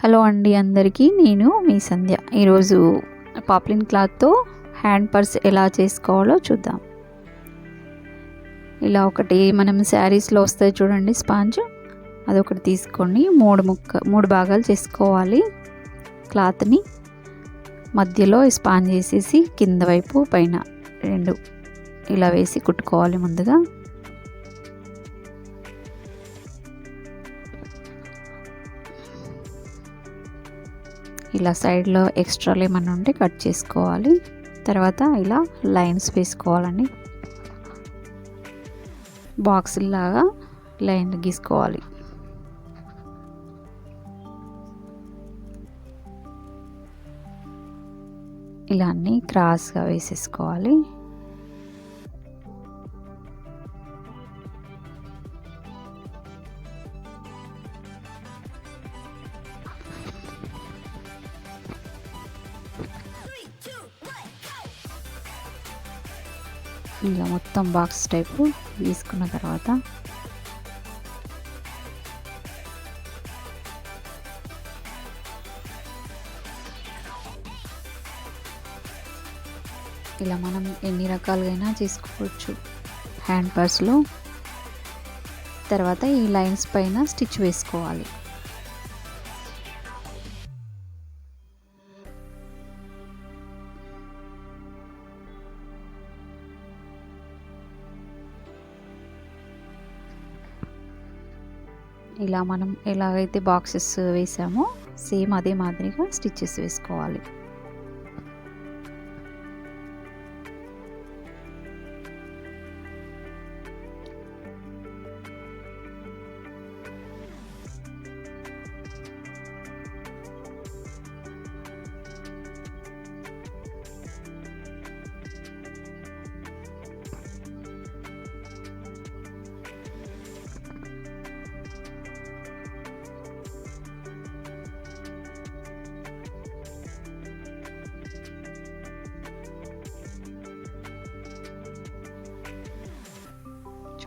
Hello అండి అందరికీ నేను మీ సంధ్య. ఈరోజు పాప్లిన్ క్లాత్తో హ్యాండ్ పర్స్ ఎలా చేసుకోవాలో చూద్దాం. ఇలా ఒకటి మనం శారీస్లో వస్తాయి చూడండి స్పాంజ్. అదొకటి తీసుకొని మూడు ముక్క మూడు భాగాలు చేసుకోవాలి క్లాత్ని. మధ్యలో స్పాంజ్ వేసేసి కింద వైపు పైన రెండు. ఇలా వేసి కుట్టుకోవాలి ముందుగా. ఇలా సైడ్లో ఎక్స్ట్రాలు ఏమైనా ఉంటే కట్ చేసుకోవాలి. తర్వాత ఇలా లైన్స్ వేసుకోవాలండి. బాక్సుల్లాగా లైన్ గీసుకోవాలి. ఇలా అన్నీ క్రాస్గా వేసేసుకోవాలి. ఇలా మొత్తం బాక్స్ టైపు తీసుకున్న తర్వాత ఇలా మనం ఎన్ని రకాలుగైనా చేసుకోవచ్చు. హ్యాండ్ పర్స్లో తర్వాత ఈ లైన్స్ పైన స్టిచ్ వేసుకోవాలి. ఇలా మనం ఎలాగైతే బాక్సెస్ వేసామో సేమ్ అదే మాదిరిగా స్టిచ్చెస్ వేసుకోవాలి.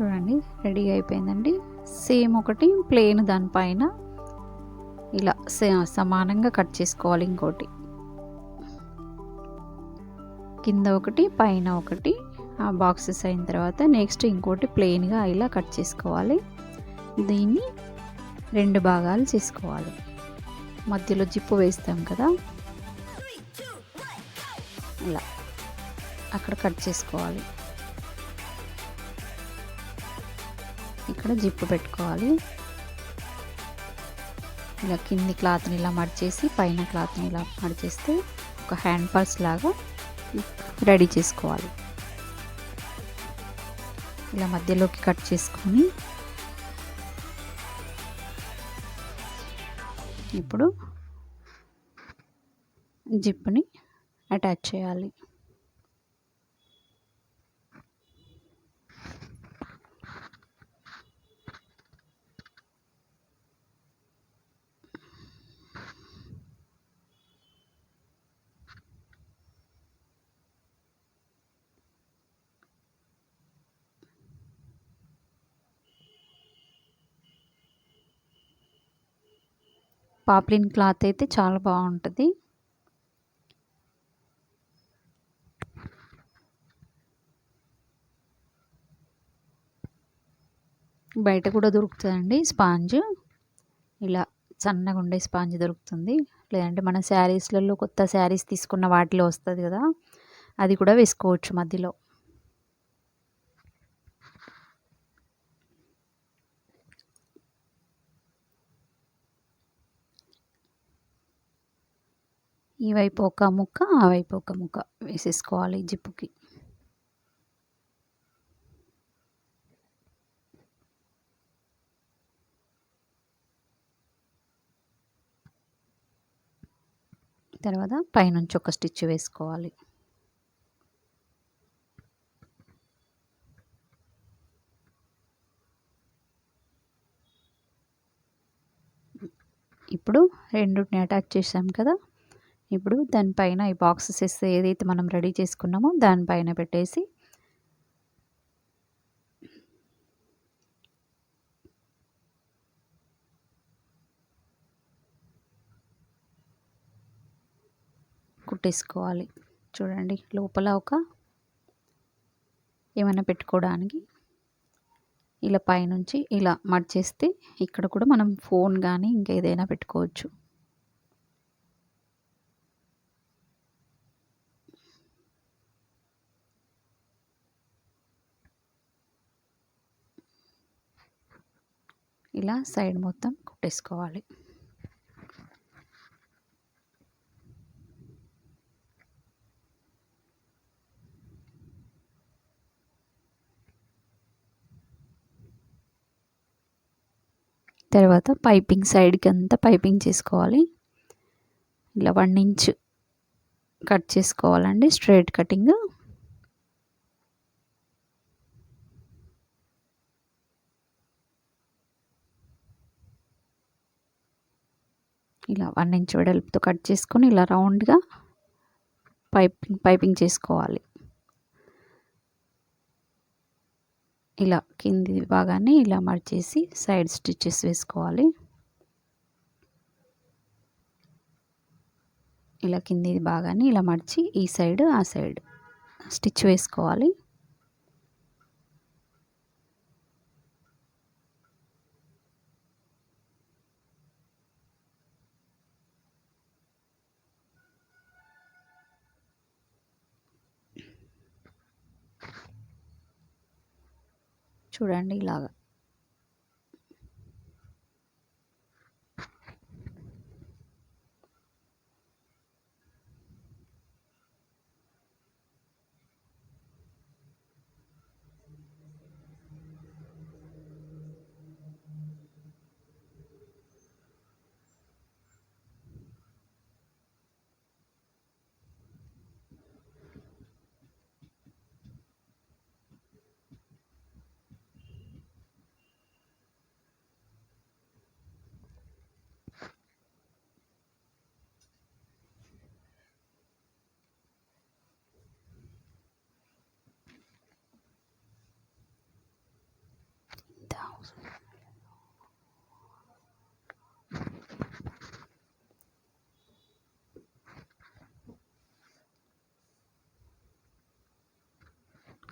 చూడండి రెడీ అయిపోయిందండి. సేమ్ ఒకటి ప్లేన్ దానిపైన ఇలా సమానంగా కట్ చేసుకోవాలి ఇంకోటి. కింద ఒకటి పైన ఒకటి ఆ బాక్సెస్ అయిన తర్వాత నెక్స్ట్ ఇంకోటి ప్లెయిన్గా ఇలా కట్ చేసుకోవాలి. దీన్ని రెండు భాగాలు చేసుకోవాలి. మధ్యలో జిప్పు వేస్తాం కదా. ఇలా అక్కడ కట్ చేసుకోవాలి. ఇక్కడ జిప్పు పెట్టుకోవాలి. ఇలా కింది క్లాత్ని ఇలా మడిచేసి పైన క్లాత్ని ఇలా మడిచేస్తే ఒక హ్యాండ్ పర్స్ లాగా రెడీ చేసుకోవాలి. ఇలా మధ్యలోకి కట్ చేసుకొని ఇప్పుడు జిప్ని అటాచ్ చేయాలి. పాప్లిన్ క్లాత్ అయితే చాలా బాగుంటుంది. బయట కూడా దొరుకుతుందండి స్పాంజ్. ఇలా సన్నగా ఉండే స్పాంజ్ దొరుకుతుంది. లేదంటే మన శారీస్లలో కొత్త శారీస్ తీసుకున్న వాటిలో వస్తుంది కదా అది కూడా వేసుకోవచ్చు మధ్యలో. ఈ వైపు ఒక ముక్క ఆ వైపు ఒక ముక్క వేసేసుకోవాలి జిప్పుకి. తర్వాత పైనుంచి ఒక స్టిచ్ వేసుకోవాలి. ఇప్పుడు రెండుని అటాచ్ చేసాం కదా ఇప్పుడు దానిపైన ఈ బాక్సెస్ ఏదైతే మనం రెడీ చేసుకున్నామో దానిపైన పెట్టేసి కుట్టేసుకోవాలి. చూడండి లోపల ఒక ఏమైనా పెట్టుకోవడానికి ఇలా పైనుంచి ఇలా మడిచేస్తే ఇక్కడ కూడా మనం ఫోన్ కానీ ఇంకా ఏదైనా పెట్టుకోవచ్చు. ఇలా సైడ్ మొత్తం కుట్టేసుకోవాలి. తర్వాత పైపింగ్ సైడ్కి అంతా పైపింగ్ చేసుకోవాలి. ఇలా వన్ ఇంచ్ కట్ చేసుకోవాలండి స్ట్రైట్ కటింగ్. ఇలా వన్ ఇంచ్ వెడల్పుతో కట్ చేసుకొని ఇలా రౌండ్గా పైపింగ్ పైపింగ్ చేసుకోవాలి. ఇలా కింది భాగాన్ని ఇలా మడిచేసి సైడ్ స్టిచ్చెస్ వేసుకోవాలి. ఇలా కింది భాగాన్ని ఇలా మడిచి ఈ సైడ్ ఆ సైడ్ స్టిచ్ వేసుకోవాలి. చూడండి ఇలాగా.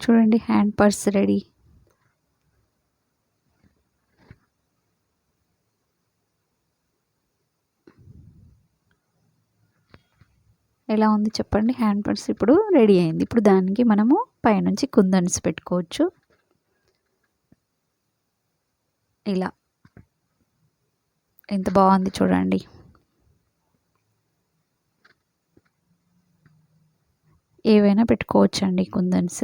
చూడండి హ్యాండ్ పర్స్ రెడీ ఎలా ఉంది చెప్పండి? హ్యాండ్ పర్స్ ఇప్పుడు రెడీ అయింది. ఇప్పుడు దానికి మనము పైనుంచి కుందన్స్ పెట్టుకోవచ్చు. ఇలా. ఎంత బాగుంది చూడండి. ఏవైనా పెట్టుకోవచ్చండి కుందన్స్.